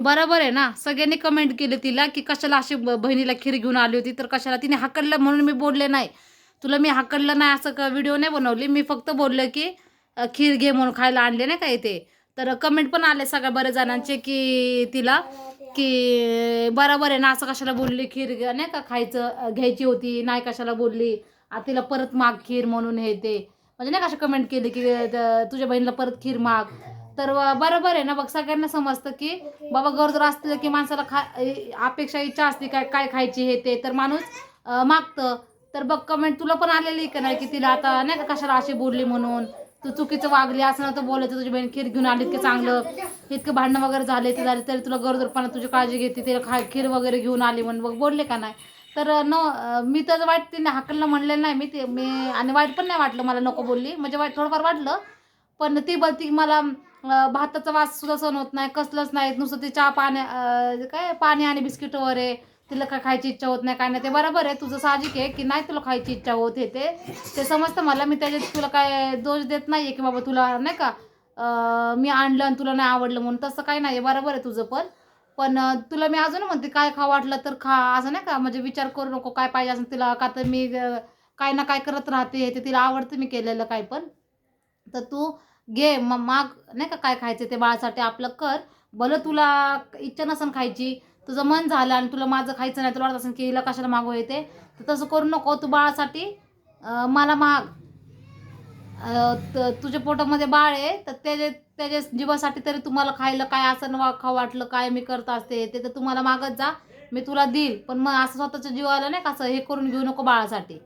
बरोबर आहे ना. सगळ्यांनी कमेंट केली तिला की कशाला अशी बहिणीला खीर घेऊन आली होती? तर कशाला? तिने हाकडलं म्हणून मी बोलले नाही. तुला मी हाकडलं नाही असं व्हिडिओ नाही बनवली? मी फक्त बोललं की खीर घे म्हणून खायला आणले नाही का इथे? तर कमेंट पण आले सगळ्या बऱ्याच जणांचे की तिला की बरोबर आहे ना असं कशाला बोलली खीर नाही का खायचं घ्यायची होती नाही कशाला बोलली? तिला परत माग खीर म्हणून हे ते. म्हणजे नाही का कमेंट केली की तुझ्या बहिणीला परत खीर माग. तर बरोबर आहे ना? बघ सगळ्यांना समजतं की बाबा गरोदर असतील की माणसाला खा अपेक्षा इच्छा असते काय काय खायची हे ते. तर माणूस मागतं. तर बघ कमेंट तुला पण आलेली का नाही की तिला आता नाही का कशाला अशी बोलली म्हणून? तू चुकीचं वागली असं नव्हतं बोलायचं तुझी बहीण खीर घेऊन आली इतकं चांगलं. इतकं भांडणं वगैरे झाले ते झाले तरी तुला गरोदरपणा तुझी काळजी घेते तिला खा खीर वगैरे घेऊन आली म्हणून. बघ बोलले का नाही? तर न मी तर वाईट तिने हाकललं म्हणलेलं नाही. मी ते मी आणि वाईट पण नाही वाटलं मला नको बोलली. म्हणजे वाईट थोडंफार वाटलं. पण ती बोलती ती मला भाताचा वास सुद्धा सण होत नाही कसलंच नाही. नुसतं ते चहा पाण्या काय पाणी आणि बिस्किट वगैरे तिला काय खायची इच्छा होत नाही काय नाही. ते बरोबर आहे तुझं साहजिक आहे की नाही तुला खायची इच्छा होत हे ते. ते समजतं मला मी त्याच्यात तुला काय दोष देत नाही आहे की बाबा तुला नाही का मी आणलं आणि तुला नाही आवडलं म्हणून. तसं काही नाही बरोबर आहे तुझं पण. पण तुला मी अजून म्हणते काय खा वाटलं तर खा असं नाही का म्हणजे विचार करू नको काय पाहिजे असं तिला का तर मी काय ना काय करत राहते ते तिला आवडतं मी केलेलं काय पण. तर तू घे मग माग नाही का काय खायचं ते बाळासाठी आपलं कर. भलं तुला इच्छा नसन खायची तुझं मन झालं आणि तुला माझं खायचं नाही तुला वाटत असेल की हिला कशाला मागू येते तर तसं करू नको. तू बाळासाठी मला माग. त- तुझ्या पोटामध्ये बाळ आहे तर त्याचे त्याच्या जीवासाठी तरी तुम्हाला खायला काय असं वा खाऊ वाटलं काय मी करत असते ते तर तुम्हाला मागत जा. मी तुला देईल पण मग असं स्वतःच्या जीवाला नाही का असं हे करून घेऊ नको बाळासाठी.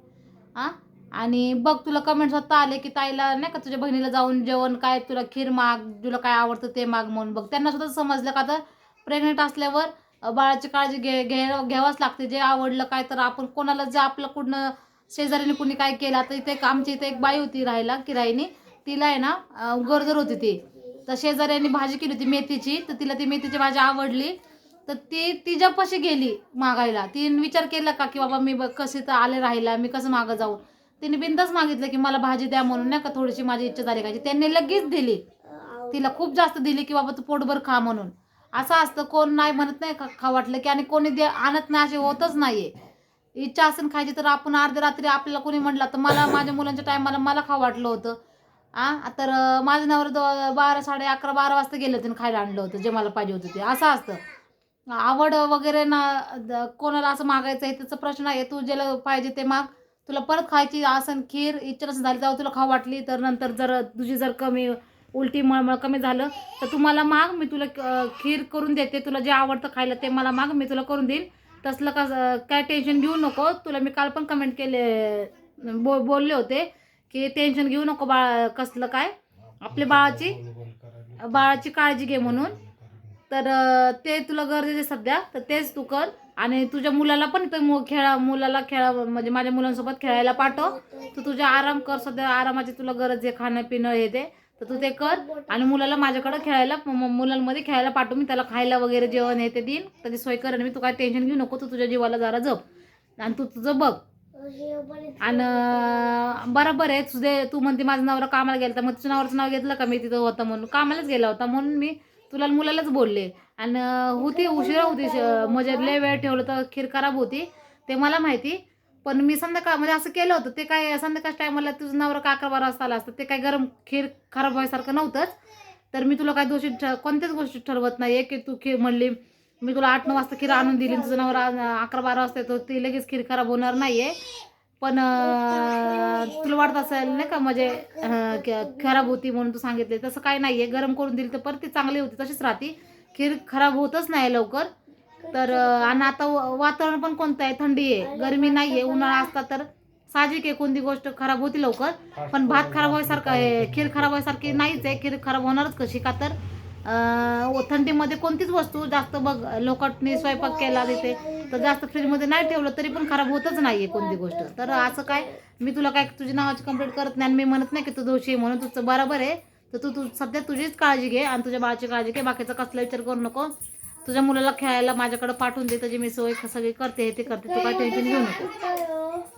हां आणि बघ तुला कमेंट स्वतः आले की ताईला नाही का तुझ्या बहिणीला जाऊन जेवण काय तुला खीर माग तुला काय आवडतं ते माग म्हणून बघ. त्यांना सुद्धा समजलं का तर प्रेग्नेंट असल्यावर बाळाची काळजी घे घे घ्यावाच लागते. जे आवडलं काय तर आपण कोणाला जे आपलं कुठनं शेजारीने कुणी काय केलं तर इथे एक आमची इथे एक बाई होती राहायला किरायनी. तिला आहे ना गरजर होती ती. तर शेजाऱ्यांनी भाजी केली होती मेथीची. तर तिला ती मेथीची भाजी आवडली. तर ती तिच्यापाशी गेली मागायला. तिने विचार केला का की बाबा मी ब- कशी तर आले राहिला मी कसं मागं जाऊ? तिने बिंदाच मागितलं की मला भाजी द्या म्हणून नाही का? थोडीशी माझी इच्छा झाली खायची त्यांनी लगेच दिली. तिला खूप जास्त दिली की बाबा तू पोटभर खा म्हणून. असं असतं कोण नाही म्हणत नाही का खा वाटलं की आणि कोणी दे आणत नाही असे होतच नाहीये. इच्छा असेल खायची तर आपण अर्ध्या रात्री आपल्याला कोणी म्हटलं तर मला माझ्या मुलांच्या टायमाला मला खा वाटलं होतं. आ? तर माझं नवरा दो बारा साडे अकरा बारा वाजता गेले होते खायला आणलं होतं जे मला पाहिजे होतं ते. असं असतं. आवड वगैरे ना कोणाला असं मागायचं आहे त्याचा प्रश्न आहे तू ज्याला पाहिजे ते माग. तुला परत खायची आसन खीर इच्छा नसेल झाली तेव्हा तुला खाऊ वाटली तर नंतर जर तुझी जर कमी उलटी मळमळ कमी झालं तर तू मला माग मी तुला खीर करून देते तुला जे आवडतं खायला ते मला माग मी तुला करून देईल. तसलं का काय टेन्शन घेऊ नको. तुला मी काल पण कमेंट केले बो बोलले होते की टेन्शन घेऊ नको बाळ कसलं काय. आपल्या बाळाची बाळाची काळजी घे म्हणून. तर ते तुला गरजेचे सध्या तर तेच तू कर. आणि तुझ्या मुलाला पण इथं खेळा मुलाला खेळा म्हणजे माझ्या मुलांसोबत खेळायला पाठव. तू तुझ्या आराम कर सध्या आरामाची तुला गरज आहे खाणं पिणं हे ते. तर तू ते कर आणि मुलाला माझ्याकडे खेळायला मुलांमध्ये खेळायला पाठव. मी त्याला खायला वगैरे जेवण हे ते देईन. त्याची सोय करेन मी तू काय टेन्शन घेऊ नको. तू तुझ्या जीवाला जरा जप. आणि तू तुझं बघ. आणि बरोबर आहे. तुझे तू म्हणते माझं नवरा कामाला गेला तर मग तुझ्या नवराचं नाव घेतलं का? मी तिथं होतं म्हणून. कामालाच गेला होता म्हणून मी तुला मुलालाच बोलले. आणि होती उशिरा होती श- म्हणजे लय वेळ ठेवलं तर खीर खराब होती. ते मला माहिती. पण मी संध्याकाळ म्हणजे असं केलं होतं ते काय संध्याकाळ टायमाला तुझं नवरा का अकरा बारा वाजता आला असतं ते काय गरम खीर खराब व्हायसारखं नव्हतंच. तर मी तुला काय दोषी ठ कोणत्याच गोष्टी ठरवत नाही. की तू खीर म्हणली मी तुला आठ नऊ वाजता खीर आणून दिली तुझं नवरा अकरा बारा वाजता येतो ती लगेच खीर खराब होणार नाही आहे पण तुला वाटत असेल नाही का म्हणजे खराब होती म्हणून तू सांगितले तसं काही नाही आहे गरम करून दिली तर परत ती चांगली होती तशीच राहते. खीर खराब होतच नाही लवकर. तर आणि आता वातावरण पण कोणतं आहे? थंडी आहे. गरमी नाही आहे. उन्हाळा असता तर साहजिक आहे कोणती गोष्ट खराब होती लवकर. पण भात खराब व्हायसारखं आहे. खीर खराब व्हायसारखी नाहीच आहे. खीर खराब होणारच कशी का तर थंडीमध्ये कोणतीच वस्तू जास्त बघ लोकांनी स्वयंपाक केला तिथे तर जास्त फ्रीजमध्ये नाही ठेवलं तरी पण खराब होतच नाही आहे कोणती गोष्ट. तर असं काय मी तुला काय तुझी नावाची कंप्लेंट करत नाही आणि मी म्हणत नाही की तू दोषी आहे म्हणून तुझं बरोबर आहे. तर तू तू सध्या तुझीच काळजी घे आणि तुझ्या बाळाची काळजी घे. बाकीचा कसला विचार करू नको. तुझ्या मुलाला खेळायला माझ्याकडे पाठवून दे. त्याची मी सोय सगळी करते हे ते करते. तू काय टेन्शन घेऊ नको.